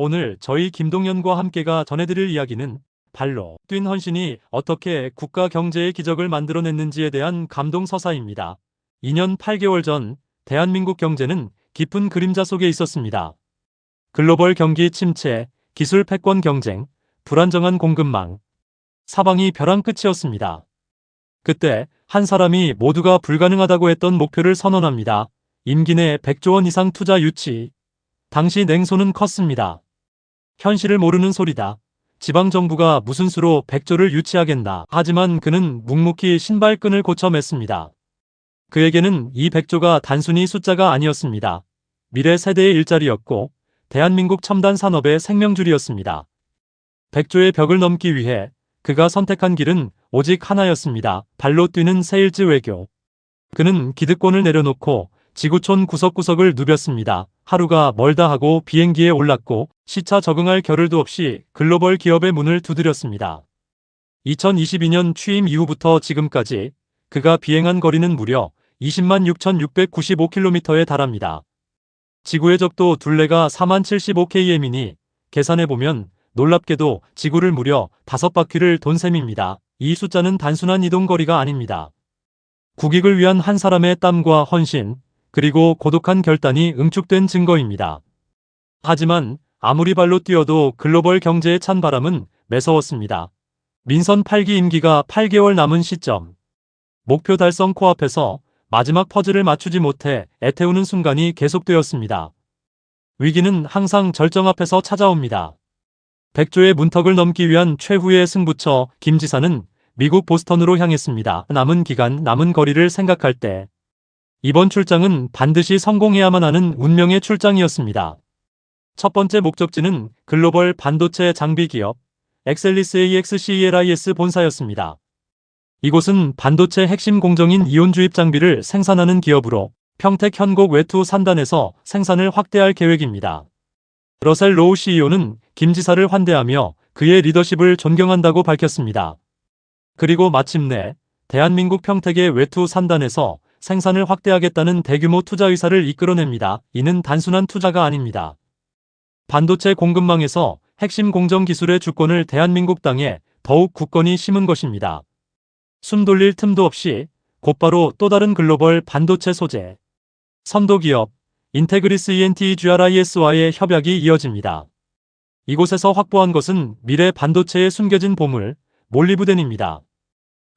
오늘 저희 김동연과 함께가 전해드릴 이야기는 발로 뛴 헌신이 어떻게 국가 경제의 기적을 만들어냈는지에 대한 감동 서사입니다. 2년 8개월 전 대한민국 경제는 깊은 그림자 속에 있었습니다. 글로벌 경기 침체, 기술 패권 경쟁, 불안정한 공급망, 사방이 벼랑 끝이었습니다. 그때 한 사람이 모두가 불가능하다고 했던 목표를 선언합니다. 임기 내 100조 원 이상 투자 유치. 당시 냉소는 컸습니다. 현실을 모르는 소리다. 지방정부가 무슨 수로 100조를 유치하겠나. 하지만 그는 묵묵히 신발끈을 고쳐 맸습니다. 그에게는 이 100조가 단순히 숫자가 아니었습니다. 미래 세대의 일자리였고 대한민국 첨단 산업의 생명줄이었습니다. 100조의 벽을 넘기 위해 그가 선택한 길은 오직 하나였습니다. 발로 뛰는 세일즈 외교. 그는 기득권을 내려놓고 지구촌 구석구석을 누볐습니다. 하루가 멀다 하고 비행기에 올랐고 시차 적응할 겨를도 없이 글로벌 기업의 문을 두드렸습니다. 2022년 취임 이후부터 지금까지 그가 비행한 거리는 무려 20만 6,695km에 달합니다. 지구의 적도 둘레가 4만 75km이니 계산해보면 놀랍게도 지구를 무려 5바퀴를 돈 셈입니다. 이 숫자는 단순한 이동 거리가 아닙니다. 국익을 위한 한 사람의 땀과 헌신, 그리고 고독한 결단이 응축된 증거입니다. 하지만 아무리 발로 뛰어도 글로벌 경제에 찬 바람은 매서웠습니다. 민선 8기 임기가 8개월 남은 시점. 목표 달성 코앞에서 마지막 퍼즐을 맞추지 못해 애태우는 순간이 계속되었습니다. 위기는 항상 절정 앞에서 찾아옵니다. 백조의 문턱을 넘기 위한 최후의 승부처 김 지사는 미국 보스턴으로 향했습니다. 남은 기간, 남은 거리를 생각할 때 이번 출장은 반드시 성공해야만 하는 운명의 출장이었습니다. 첫 번째 목적지는 글로벌 반도체 장비 기업 엑셀리스 AXCELIS 본사였습니다. 이곳은 반도체 핵심 공정인 이온 주입 장비를 생산하는 기업으로 평택 현곡 외투 산단에서 생산을 확대할 계획입니다. 러셀 로우 CEO는 김 지사를 환대하며 그의 리더십을 존경한다고 밝혔습니다. 그리고 마침내 대한민국 평택의 외투 산단에서 생산을 확대하겠다는 대규모 투자 의사를 이끌어냅니다. 이는 단순한 투자가 아닙니다. 반도체 공급망에서 핵심 공정 기술의 주권을 대한민국 땅에 더욱 굳건히 심은 것입니다. 숨 돌릴 틈도 없이 곧바로 또 다른 글로벌 반도체 소재, 선도 기업, 인테그리스 ENT GRIS와의 협약이 이어집니다. 이곳에서 확보한 것은 미래 반도체의 숨겨진 보물, 몰리브덴입니다.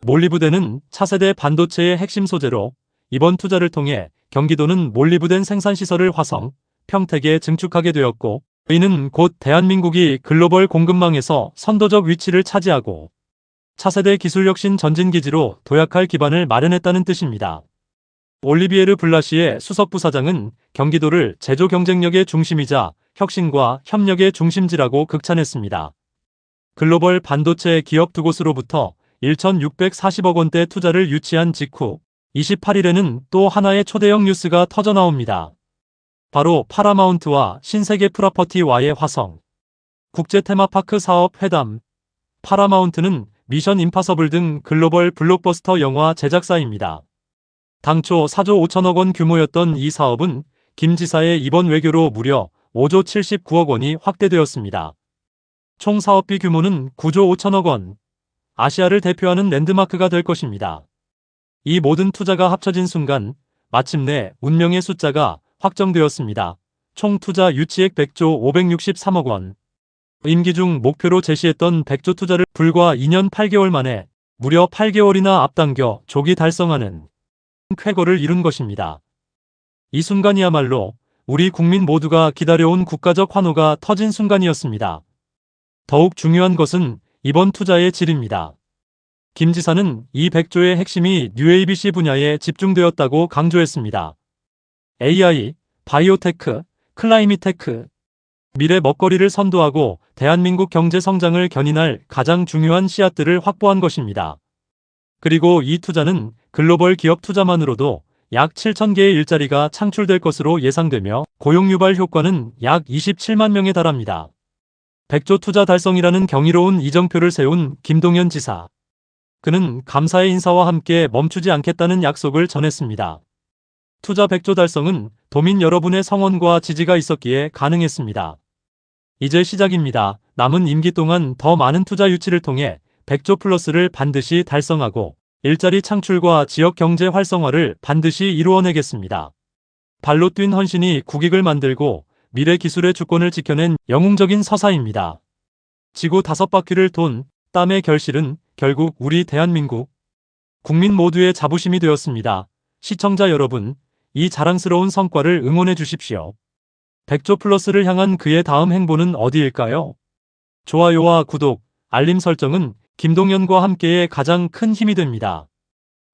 몰리브덴은 차세대 반도체의 핵심 소재로 이번 투자를 통해 경기도는 몰리브덴 생산시설을 화성, 평택에 증축하게 되었고 이는 곧 대한민국이 글로벌 공급망에서 선도적 위치를 차지하고 차세대 기술혁신 전진기지로 도약할 기반을 마련했다는 뜻입니다. 올리비에르 블라시의 수석부사장은 경기도를 제조 경쟁력의 중심이자 혁신과 협력의 중심지라고 극찬했습니다. 글로벌 반도체 기업 두 곳으로부터 1,640억 원대 투자를 유치한 직후 28일에는 또 하나의 초대형 뉴스가 터져나옵니다. 바로 파라마운트와 신세계 프라퍼티와의 화성 국제 테마파크 사업 회담 파라마운트는 미션 임파서블 등 글로벌 블록버스터 영화 제작사입니다. 당초 4조 5천억 원 규모였던 이 사업은 김 지사의 이번 외교로 무려 5조 79억 원이 확대되었습니다. 총 사업비 규모는 9조 5천억 원. 아시아를 대표하는 랜드마크가 될 것입니다. 이 모든 투자가 합쳐진 순간 마침내 운명의 숫자가 확정되었습니다. 총 투자 유치액 100조 563억 원. 임기 중 목표로 제시했던 100조 투자를 불과 2년 8개월 만에 무려 8개월이나 앞당겨 조기 달성하는 쾌거를 이룬 것입니다. 이 순간이야말로 우리 국민 모두가 기다려온 국가적 환호가 터진 순간이었습니다. 더욱 중요한 것은 이번 투자의 질입니다. 김 지사는 이 100조의 핵심이 뉴ABC 분야에 집중되었다고 강조했습니다. AI, 바이오테크, 클라이미테크, 미래 먹거리를 선도하고 대한민국 경제 성장을 견인할 가장 중요한 씨앗들을 확보한 것입니다. 그리고 이 투자는 글로벌 기업 투자만으로도 약 7천 개의 일자리가 창출될 것으로 예상되며 고용 유발 효과는 약 27만 명에 달합니다. 100조 투자 달성이라는 경이로운 이정표를 세운 김동연 지사. 그는 감사의 인사와 함께 멈추지 않겠다는 약속을 전했습니다. 투자 100조 달성은 도민 여러분의 성원과 지지가 있었기에 가능했습니다. 이제 시작입니다. 남은 임기 동안 더 많은 투자 유치를 통해 100조 플러스를 반드시 달성하고 일자리 창출과 지역 경제 활성화를 반드시 이루어내겠습니다. 발로 뛴 헌신이 국익을 만들고 미래 기술의 주권을 지켜낸 영웅적인 서사입니다. 지구 다섯 바퀴를 돈 땀의 결실은 결국 우리 대한민국 국민 모두의 자부심이 되었습니다. 시청자 여러분, 이 자랑스러운 성과를 응원해 주십시오. 100조 플러스를 향한 그의 다음 행보는 어디일까요? 좋아요와 구독, 알림 설정은 김동연과 함께의 가장 큰 힘이 됩니다.